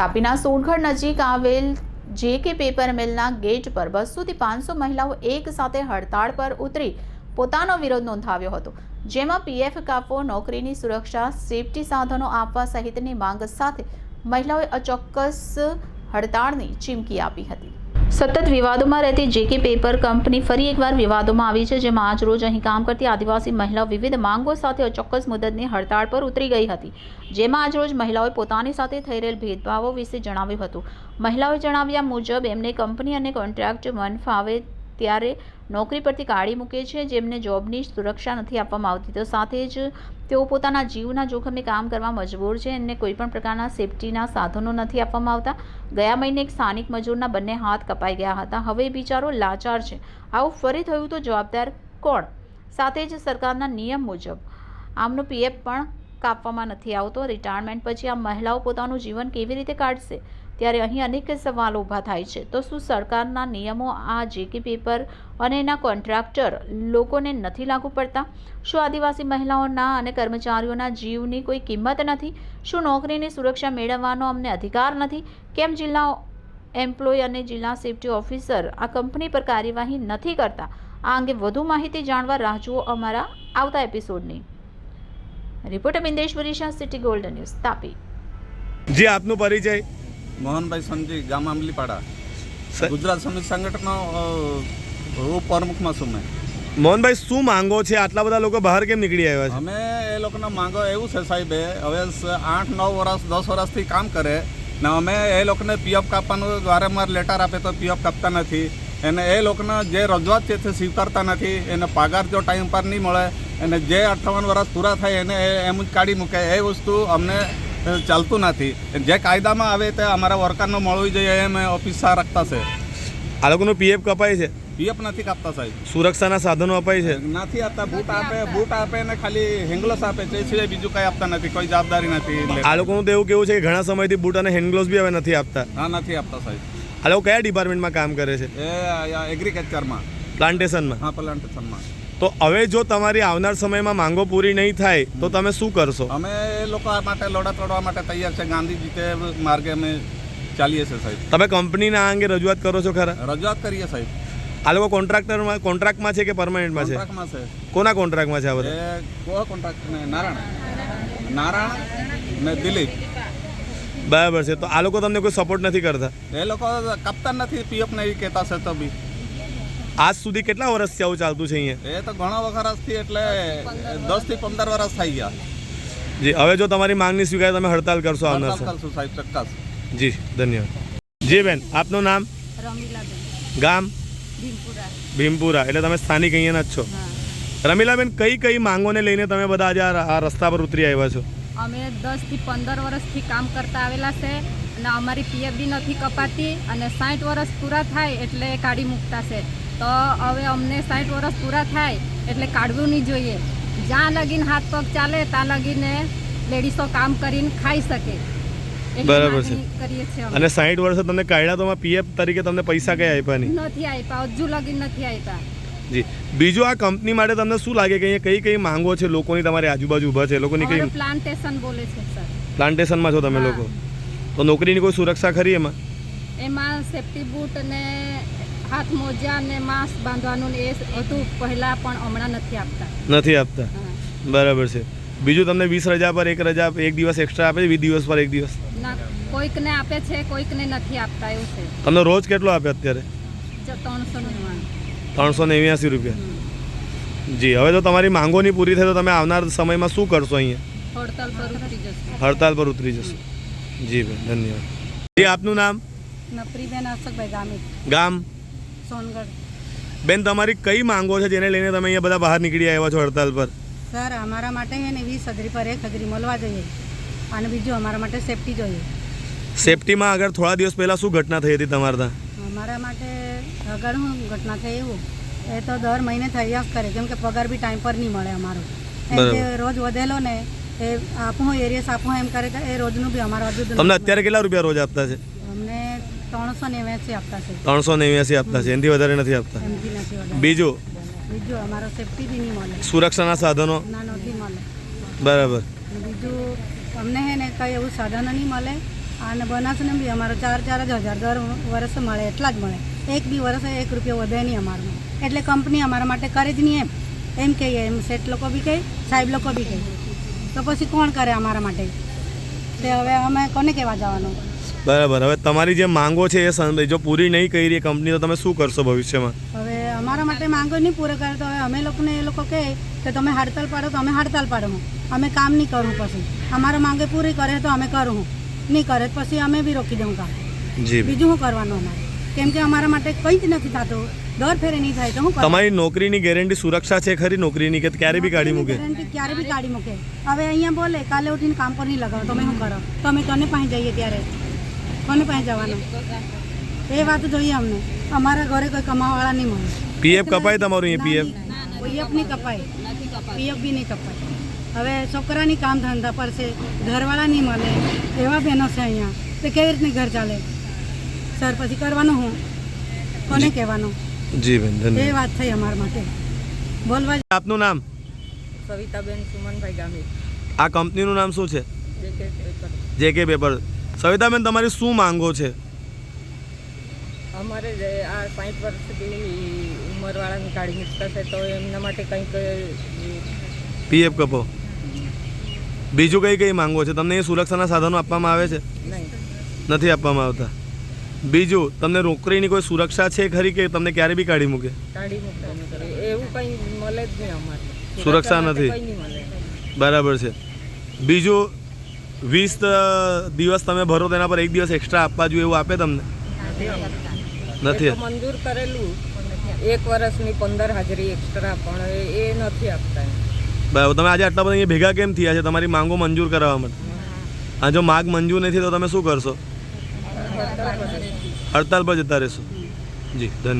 તાપીના સોનગઢ નજીક આવેલ જે કે પેપર મિલના ગેટ પર બસોથી પાંચસો મહિલાઓ એક સાથે હડતાળ પર ઉતરી પોતાનો વિરોધ નોંધાવ્યો હતો, જેમાં પીએફ કાપો નોકરીની સુરક્ષા, સેફટી સાધનો આપવા સહિતની માંગ સાથે મહિલાઓએ અચોક્કસ હડતાળની ચીમકી આપી હતી. સતત વિવાદોમાં રહેતી જેકે પેપર કંપની ફરી એકવાર વિવાદોમાં આવી છે, જેમાં આજ રોજ અહીં કામ કરતી આદિવાસી મહિલાઓ વિવિધ માંગો સાથે અચોક્કસ મુદતની હડતાળ પર ઉતરી ગઈ હતી. જેમાં આજ રોજ મહિલાઓએ પોતાની સાથે થઈ રહેલ ભેદભાવો વિશે જણાવ્યું હતું. મહિલાઓએ જણાવ્યા મુજબ, એમને કંપની અને કોન્ટ્રાક્ટ મન ફાવે ત્યારે નોકરી પરથી કાઢી મૂકે છે, જેમને જોબની સુરક્ષા નથી આપવામાં આવતી. તો સાથે જ તેઓ પોતાના જીવના જોખમે કામ કરવા મજબૂર છે. એમને કોઈપણ પ્રકારના સેફટીના સાધનો નથી આપવામાં આવતા. ગયા મહિને એક સ્થાનિક મજૂરના બંને હાથ કપાઈ ગયા હતા. હવે બિચારો લાચાર છે. આવું ફરી થયું તો જવાબદાર કોણ? સાથે જ સરકારના નિયમ મુજબ આમનો પીએફ પણ કાપવામાં નથી આવતો. રિટાયરમેન્ટ પછી આ મહિલાઓ પોતાનું જીવન કેવી રીતે કાઢશે? ત્યારે અહીં અનેક સવાલો ઊભા થાય છે. તો શું સરકારના નિયમો આ જેકે પેપર અને એના કોન્ટ્રાક્ટર લોકોને નથી લાગુ પડતા? શું આદિવાસી મહિલાઓના અને કર્મચારીઓના જીવની કોઈ કિંમત નથી? શું નોકરીની સુરક્ષા મેળવવાનો અમને અધિકાર નથી? કેમ જિલ્લા એમ્પ્લોય અને જિલ્લા સેફ્ટી ઓફિસર આ કંપની પર કાર્યવાહી નથી કરતા? આ અંગે વધુ માહિતી જાણવા રાહ જુઓ અમારા આવતા એપિસોડની. Reporter Bindeshwari Shah, city golden news, Tapi. જી આપનો પરિચય મોહનભાઈ સમજી ગામ આંબલીપાડા ગુજરાત સમિત સંગઠનનો ઉપપ્રમુખમાં છું મેં. મોહનભાઈ શું માંગો છે? આટલા બધા લોકો બહાર કેમ નીકળી આવ્યા છે? અમે એ લોકોના માંગો એવું છે સાહેબે હવે આઠ નવ વર્ષ દસ વર્ષથી કામ કરે ને અમે એ લોકોને પીએફ કાપવાનું વારંવાર લેટર આપે તો પીએફ કાપતા નથી. અને એ લોકોને જે રજૂઆત છે તે સ્વીકારતા નથી. એને પગાર જો ટાઈમ પર નહીં મળે અને જે અઠાવન વર્ષ પૂરા થાય એને એમ જ કાઢી મૂકે. એ વસ્તુ અમને ચાલતું નથી. જે કાયદામાં આવે તે અમારા વર્કરને મળવી જોઈએ એમ ઓફિસર રાખતા છે. આ લોકોનું પીએફ કપાય છે? પીએફ નથી કાપતા સાહેબ. સુરક્ષાના સાધનો અપાય છે? નથી આપતા. બૂટ આપે બૂટ આપે ને ખાલી હેંગલોસ આપે. છે સિવાય બીજું કંઈ આપતા નથી. કોઈ જવાબદારી નથી આ લોકોનું તો એવું કેવું છે કે ઘણા સમયથી બૂટ અને હેન્ડગ્લોવ્સ બી હવે નથી આપતા. હા નથી આપતા સાહેબ. આ લોકો કયા ડિપાર્ટમેન્ટમાં કામ કરે છે? એ એગ્રીકલ્ચરમાં પ્લાન્ટેશનમાં હા પ્લાન્ટેશનમાં તો હવે જો તમારી આવનાર સમયમાં માંગો પૂરી નહીં થાય તો તમે શું કરશો? અમે એ લોકો આ માટે લડત લડવા માટે તૈયાર છે. ગાંધીજી તે માર્ગે અમે ચાલીએ છીએ સાહેબ. તમે કંપનીના આ અંગે રજૂઆત કરો છો ખરા? રજૂઆત કરીએ સાહેબ. આ લોકો કોન્ટ્રાક્ટરમાં કોન્ટ્રાક્ટમાં છે કે પરમાનન્ટમાં છે? કોના કોન્ટ્રાક્ટમાં છે આ બધા? એ કોહ કોન્ટ્રાક્ટ? ને નારાયણ. નારાયણ ને દિલીપ. બરાબર છે. તો આ લોકો તમને કોઈ સપોર્ટ નથી કરતા? એ લોકો કાપતા નથી પીએફ ને એ કહેતા છે તો બી. આજ સુધી કેટલા વર્ષથી આવું ચાલતું છે અહીંયા? એ તો ઘણા વખત એટલે દસથી પંદર વર્ષ થઈ ગયા. જી હવે જો તમારી માંગની સ્વીકાર તમે હડતાલ કરશો આવનાર કરશું સાહેબ ચોક્કસ. જી ધન્યવાદ. જી બેન આપનું નામ? ગામ? ભીમપુરા. ભીમપુરા એટલે તમે સ્થાનિક અહીંયાના જ છો. રમીલાબેન કઈ કઈ માંગોને લઈને તમે બધા આજે આ આ રસ્તા પર ઉતરી આવ્યા છો? અમે દસથી પંદર વર્ષથી કામ કરતા આવેલા છે અને અમારી પીએફ બી નથી કપાતી અને સાઠ વર્ષ પૂરા થાય એટલે કાઢી મૂકતા છે. તો હવે અમને સાઠ વર્ષ પૂરા થાય એટલે કાઢવું નહીં જોઈએ. જ્યાં લગીને હાથ પગ ચાલે ત્યાં લગીને લેડીસો કામ કરીને ખાઈ શકે. બરાબર છે. અને સાઠ વર્ષે તમને કાઢ્યા તો પીએફ તરીકે તમને પૈસા કઈ આપ્યા નહીં? નથી આપ્યા હજુ લગીન નથી આપ્યા. જી. બીજું આ કંપની માટે તમને શું લાગે કે અહીંયા કઈ કઈ માંગો છે? લોકોની તમારી આજુબાજુ ઊભા છે લોકોની કઈ પ્લાન્ટેશન બોલે છે સર પ્લાન્ટેશનમાં છો તમે લોકો? તો નોકરીની કોઈ સુરક્ષા ખરી એમાં? એમાં સેફ્ટી બૂટ ને હાથ મોજા ને માસ્ક બાંધવાનું એ હતું પહેલાં પણ હમણાં નથી આપતા. નથી આપતા? બરાબર છે. બીજું તમને વીસ રજા પર એક રજા એક દિવસ એક્સ્ટ્રા આપે વીસ દિવસ પર એક દિવસ? ના કોઈકને આપે છે કોઈકને નથી આપતા એવું છે. તમને રોજ કેટલો આપે અત્યારે? ત્રણસો નેવ્યાસી રૂપિયા. જી હવે તો તમારી માંગોની પૂરી થાય તો તમે આવનાર સમયમાં શું કરશો અહીંયા? હડતાલ પર ઉતરી જશે. હડતાલ પર ઉતરી જશો. જી બેન ધન્યવાદ. જી આપનું નામ? નપરીબેન અશોકભાઈ ગામિત. ગામ? સોનગઢ. બેન તમારી કઈ માંગો છે જેને લઈને તમે અહીંયા બધા બહાર નીકળી આવ્યા છો હડતાલ પર? સર અમારા માટે હે ને વીસ હજરી પર એક હજરી મળવા જોઈએ. અને બીજું અમારા માટે સેફટી જોઈએ. સેફટીમાં આગળ થોડા દિવસ પહેલાં શું ઘટના થઈ હતી તમારા ત્યાં? અમારા માટે આગળ શું ઘટના થઈ એવું. એ તો દર મહિને થયા જ કરે કેમ કે પગાર બી ટાઈમ પર નહીં મળે અમારો. રોજ વધેલો ને એ આપો એરિયસ આપો એમ કરે કે એ રોજનું બી અમારા તમને અત્યારે કેટલા રૂપિયા રોજ આપતા છે? ત્રણસો નેવ્યાસી આપતા છે. ત્રણસો નેવ્યાસી આપતા છે. એનાથી વધારે નથી આપતા? એમથી નથી વધારે. બીજું? બીજું અમારો સેફટી બી નહીં મળે. સુરક્ષાના સાધનો? ના નથી મળે. બરાબર. અને બીજું અમને હે ને કંઈ એવું સાધન નહીં મળે. અને બનાસને બી અમારો ચાર ચાર જ હજાર દર વર્ષે મળે એટલા જ મળે. એક બી વર્ષે એક રૂપિયો વધે નહીં અમારું એટલે કંપની અમારા માટે કરે જ નહીં એમ. એમ કહીએ એમ શેઠ લોકો બી કહે સાહેબ લોકો બી કહે. તો પછી કોણ કરે અમારા માટે? તે હવે અમે કોને કહેવા જવાનું? બરાબર. હવે તમારી જે માંગો છે એ જો પૂરી નહીં કરી કંપની તો તમે શું કરશો ભવિષ્યમાં? હવે અમારા માટે માંગો નહીં પૂરો કરે તો હવે અમે લોકોને એ લોકો કહે કે તમે હડતાલ પાડો તો અમે હડતાલ પાડો. અમે કામ નહીં કરવું પછી. અમારા માંગે પૂરી કરે તો અમે કરું નહીં કરે પછી અમે બી રોકી દઉં કામ. જી. બીજું શું કરવાનું અમારે? કેમ કે અમારા માટે કંઈ જ નથી થતું. દર ફેરે નહીં થાય તો હું તમારી નોકરીની ગેરંટી સુરક્ષા છે ખરી નોકરીની કે ક્યારે બી કાઢી મૂકે? ગેરંટી ક્યારે બી કાઢી મૂકે. હવે અહીંયા બોલે કાલે ઉઠીને કામ પર નહીં લગાવો તમે શું કરો? તમે તને પાસે જઈએ ત્યારે. કોને પાસે જવાનું? એ વાત જોઈએ અમને. અમારા ઘરે કોઈ કમાવાવાળા નહીં મળે. પીએફ કપાય તમારું પીએફ પીએફ નહીં કપાય. પીએફ બી નહીં કપાય. હવે છોકરાની કામ ધંધા પર છે ઘરવાળા નહીં મળે એવા બહેનો છે અહીંયા. તો કેવી રીતને ઘર ચાલે? સર પછી કરવાનું હું? કોને કહેવાનું? જી બેન એ વાત થઈ અમારા માટે. બોલવા આપનું નામ? સવિતાબેન સુમનભાઈ ગામી આ કંપનીનું નામ શું છે? જે કે પેપર જે પેપર સવિતાબેન તમારી શું માંગો છે? અમારે આ સાઠ વર્ષ સુધી ઉંમરવાળાની કાઢી મૂકતા છે તો એમના માટે કંઈક પીએફ કપો. બીજું કઈ કઈ માંગો છે? તમને એ સુરક્ષાના સાધનો આપવામાં આવે છે? નથી આપવામાં આવતા. બીજું તમને નોકરીની કોઈ સુરક્ષા છે ખરી કે તમને ક્યારે બી કાઢી મૂકે? એવું કંઈ મળે જ નહીં અમારે. સુરક્ષા નથી. બરાબર છે. બીજું વીસ દિવસ તમે ભરો તેના પર એક દિવસ એક્સ્ટ્રા આપવા જોઈએ એવું આપે તમને? નથી મંજૂર કરેલું. એક વર્ષની પંદર હાજરી એક્સ્ટ્રા પણ એ- નથી આપતા બરાબર તમે આજે આટલા બધા અહીંયા ભેગા કેમ થયા છે? તમારી માંગો મંજૂર કરાવવા માટે. આ જો માગ મંજૂર નથી તો તમે શું કરશો? હડતાલ પર જતા રહેશો. જી ધન્યવાદ.